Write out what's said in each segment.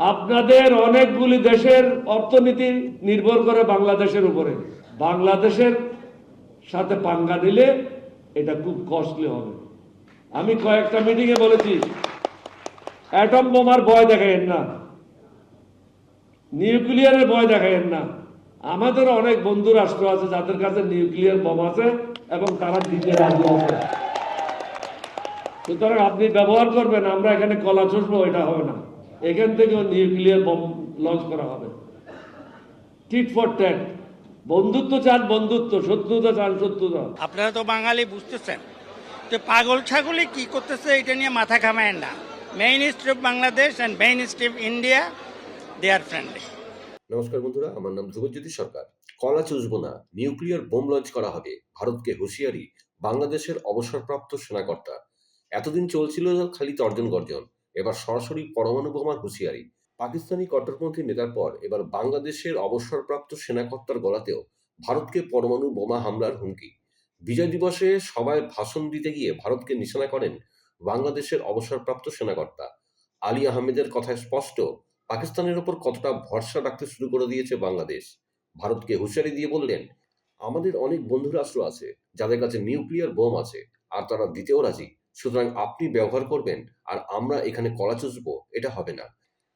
আপনাদের অনেকগুলি দেশের অর্থনীতি নির্ভর করে বাংলাদেশের উপরে। বাংলাদেশের সাথে পাঙ্গা নিলে এটা খুব কস্টলি হবে। আমি কয়েকটা মিটিংয়ে বলেছি অ্যাটম বোমার ভয় দেখাইয়েন না। নিউক্লিয়ারের ভয় দেখাইয়েন না। আমাদের অনেক বন্ধু রাষ্ট্র আছে যাদের কাছে নিউক্লিয়ার বোম আছে এবং তারা দিতে রাজি আছে। সুতরাং আপনি ব্যবহার করবেন, আমরা এখানে কলা চষবো এটা হবে না। এখান থেকেও নিউক্লিয়ার বোম লঞ্চ করা হবে। টিট ফর ট্যাট বন্ধুত্ব চান বন্ধুত্ব শত্রুতা চান শত্রুতা। আপনারা তো বাঙালি বুঝতেছেন? তো পাগল ছাগলে কি করতেছে এটা নিয়ে মাথা ঘামায় না। Main strip Bangladesh and main strip India they are friendly নমস্কার বন্ধুরা আমার নাম ধ্রুবজ্যোতি সরকার। কলা চুষবো না নিউক্লিয়ার বোম লঞ্চ করা হবে। ভারতকে হুঁশিয়ারি বাংলাদেশের অবসরপ্রাপ্ত সেনাকর্তা। এতদিন চলছিল খালি তর্জন গর্জন এবার সরাসরি পরমাণু বোমার হুঁশিয়ারি। পাকিস্তানি কট্টরপন্থী নেতার পর এবার বাংলাদেশের অবসরপ্রাপ্ত সেনাকর্তার গলাতেও ভারতকে পরমাণু বোমা হামলার হুমকি। বিজয় দিবসে সবাই ভাষণ দিতে গিয়ে ভারতকে নিশানা করেন বাংলাদেশের অবসরপ্রাপ্ত সেনাকর্তা। আলী আহমেদের কথায় স্পষ্ট, পাকিস্তানের ওপর কতটা ভরসা রাখতে শুরু করে দিয়েছে বাংলাদেশ। ভারতকে হুঁশিয়ারি দিয়ে বললেন, আমাদের অনেক বন্ধু রাষ্ট্র আছে, যাদের কাছে নিউক্লিয়ার বোম আছে, আর তারা দিতেও রাজি। সুতরাং আপনি ব্যবহার করবেন আর আমরা এখানে কলা চুষবো এটা হবে না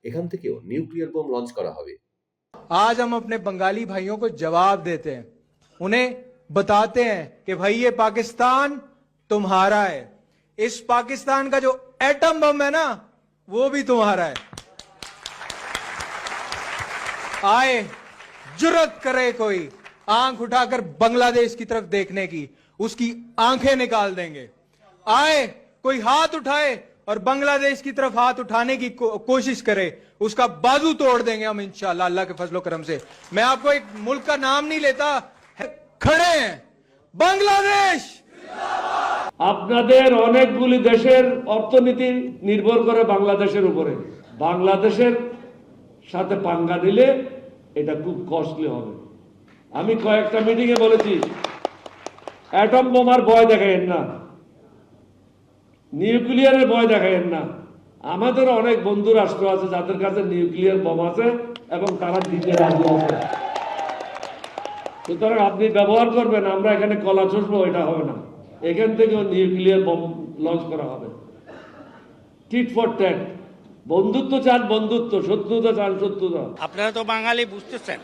এখান থেকেও নিউক্লিয়ার বোম লঞ্চ করা হবে आज हम अपने बंगाली भाइयों को जवाब देते हैं उन्हें बताते हैं कि भाई ये पाकिस्तान तुम्हारा है इस पाकिस्तान का जो एटम बम है ना वो भी तुम्हारा है आए जुरत करे कोई आंख उठाकर बांग्लादेश की तरफ देखने की उसकी आंखें निकाल देंगे आए कोई हाथ उठाए और बांग्लादेश की तरफ हाथ उठाने की को, कोशिश करे उसका बाजू तोड़ देंगे हम इंशाल्लाह अल्लाह के फजलो करम से मैं आपको एक मुल्क का नाम नहीं लेता है- खड़े हैं बांग्लादेश আপনাদের অনেকগুলি দেশের অর্থনীতি নির্ভর করে বাংলাদেশের উপরে বাংলাদেশের সাথে পাঙ্গা নিলে এটা খুব কস্টলি হবে আমি কয়েকটা মিটিংয়ে বলেছি অ্যাটম বোমার ভয় দেখাইয়েন না নিউক্লিয়ারের ভয় দেখাইয়েন না। আমাদের অনেক বন্ধু রাষ্ট্র আছে, যাদের কাছে নিউক্লিয়ার বোম আছে এবং তারা দিতে রাজি আছে। সুতরাং আপনি ব্যবহার করবেন, আমরা এখানে কলা চষবো, এটা হবে না। এখান থেকেও নিউক্লিয়ার বোম লঞ্চ করা হবে। টিট ফর ট্যাট বন্ধুত্ব চান বন্ধুত্ব, শত্রুতা চান শত্রুতা। আপনারা তো বাঙালি, বুঝতেছেন।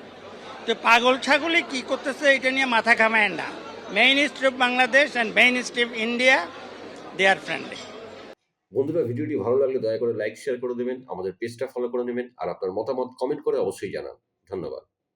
যে পাগল ছাগলে কি করতেছে, এটা নিয়ে মাথা ঘামায় না। Main strip Bangladesh and main strip India they are friendly বন্ধুরা, ভিডিওটি ভালো লাগলে দয়া করে লাইক শেয়ার করে দেবেন, আমাদের পেজটা ফলো করে নেবেন আর আপনার মতামত কমেন্ট করে অবশ্যই জানান। ধন্যবাদ।